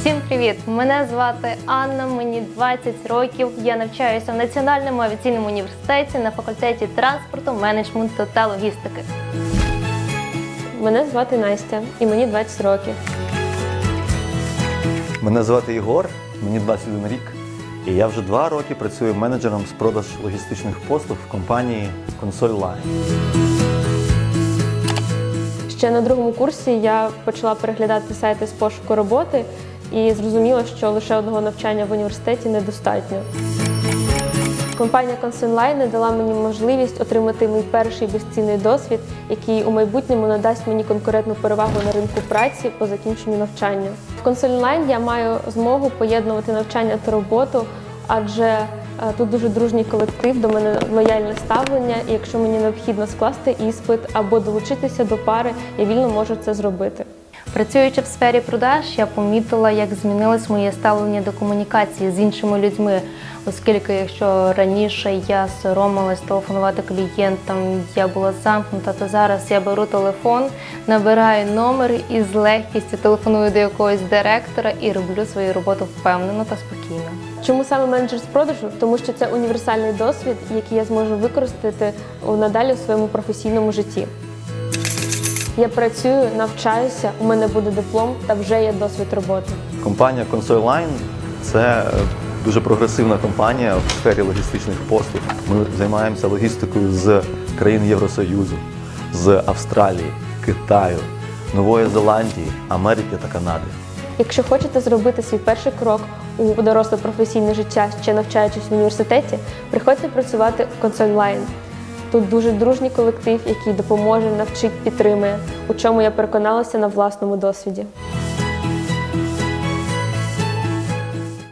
Всім привіт! Мене звати Анна, мені 20 років. Я навчаюся в Національному авіаційному університеті на факультеті транспорту, менеджменту та логістики. Мене звати Настя і мені 20 років. Мене звати Ігор, мені 21 рік, і я вже два роки працюю менеджером з продаж логістичних послуг в компанії Console Line. Ще на другому курсі я почала переглядати сайти з пошуку роботи і зрозуміла, що лише одного навчання в університеті недостатньо. Компанія Consenline дала мені можливість отримати мій перший безцінний досвід, який у майбутньому надасть мені конкурентну перевагу на ринку праці по закінченню навчання. В Consenline я маю змогу поєднувати навчання та роботу, адже е, тут дуже дружній колектив, до мене лояльне ставлення. І якщо мені необхідно скласти іспит або долучитися до пари, я вільно можу це зробити. Працюючи в сфері продаж, я помітила, як змінилось моє ставлення до комунікації з іншими людьми. Оскільки, якщо раніше я соромилась телефонувати клієнтам, я була замкнута, то зараз я беру телефон, набираю номер і з легкістю телефоную до якогось директора і роблю свою роботу впевнено та спокійно. Чому саме менеджер з продажу? Тому що це універсальний досвід, який я зможу використати надалі в своєму професійному житті. Я працюю, навчаюся, у мене буде диплом та вже є досвід роботи. Компанія Console – це е, дуже прогресивна компанія в сфері логістичних послуг. Ми займаємося логістикою з країн Євросоюзу, з Австралії, Китаю, Нової Зеландії, Америки та Канади. Якщо хочете зробити свій перший крок у доросле професійне життя, ще навчаючись в університеті, приходьте працювати в Console Line. Тут дуже дружній колектив, який допоможе, навчить, підтримує, у чому я переконалася на власному досвіді.